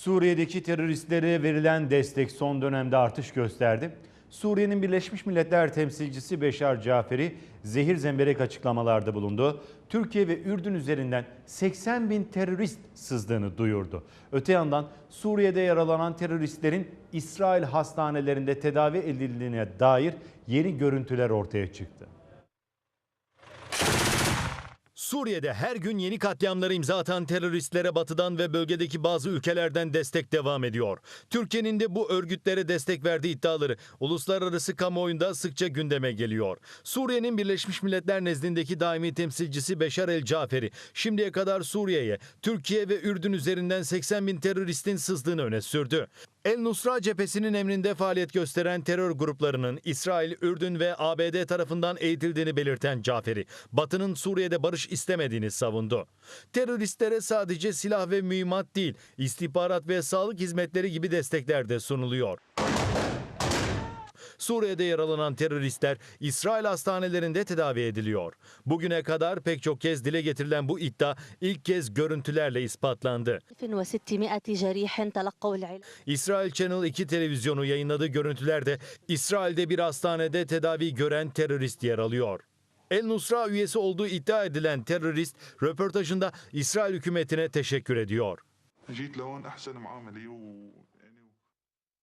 Suriye'deki teröristlere verilen destek son dönemde artış gösterdi. Suriye'nin Birleşmiş Milletler temsilcisi Beşar Caferi zehir zemberek açıklamalarda bulundu. Türkiye ve Ürdün üzerinden 80 bin terörist sızdığını duyurdu. Öte yandan Suriye'de yaralanan teröristlerin İsrail hastanelerinde tedavi edildiğine dair yeni görüntüler ortaya çıktı. Suriye'de her gün yeni katliamlara imza atan teröristlere batıdan ve bölgedeki bazı ülkelerden destek devam ediyor. Türkiye'nin de bu örgütlere destek verdiği iddiaları uluslararası kamuoyunda sıkça gündeme geliyor. Suriye'nin Birleşmiş Milletler nezdindeki daimi temsilcisi Beşar El Caferi şimdiye kadar Suriye'ye, Türkiye ve Ürdün üzerinden 80 bin teröristin sızdığını öne sürdü. El Nusra cephesinin emrinde faaliyet gösteren terör gruplarının İsrail, Ürdün ve ABD tarafından eğitildiğini belirten Caferi, Batı'nın Suriye'de barış istemediğini savundu. Teröristlere sadece silah ve mühimmat değil, istihbarat ve sağlık hizmetleri gibi destekler de sunuluyor. Suriye'de yaralanan teröristler İsrail hastanelerinde tedavi ediliyor. Bugüne kadar pek çok kez dile getirilen bu iddia ilk kez görüntülerle ispatlandı. İsrail Channel 2 televizyonu yayınladığı görüntülerde İsrail'de bir hastanede tedavi gören terörist yer alıyor. El Nusra üyesi olduğu iddia edilen terörist röportajında İsrail hükümetine teşekkür ediyor.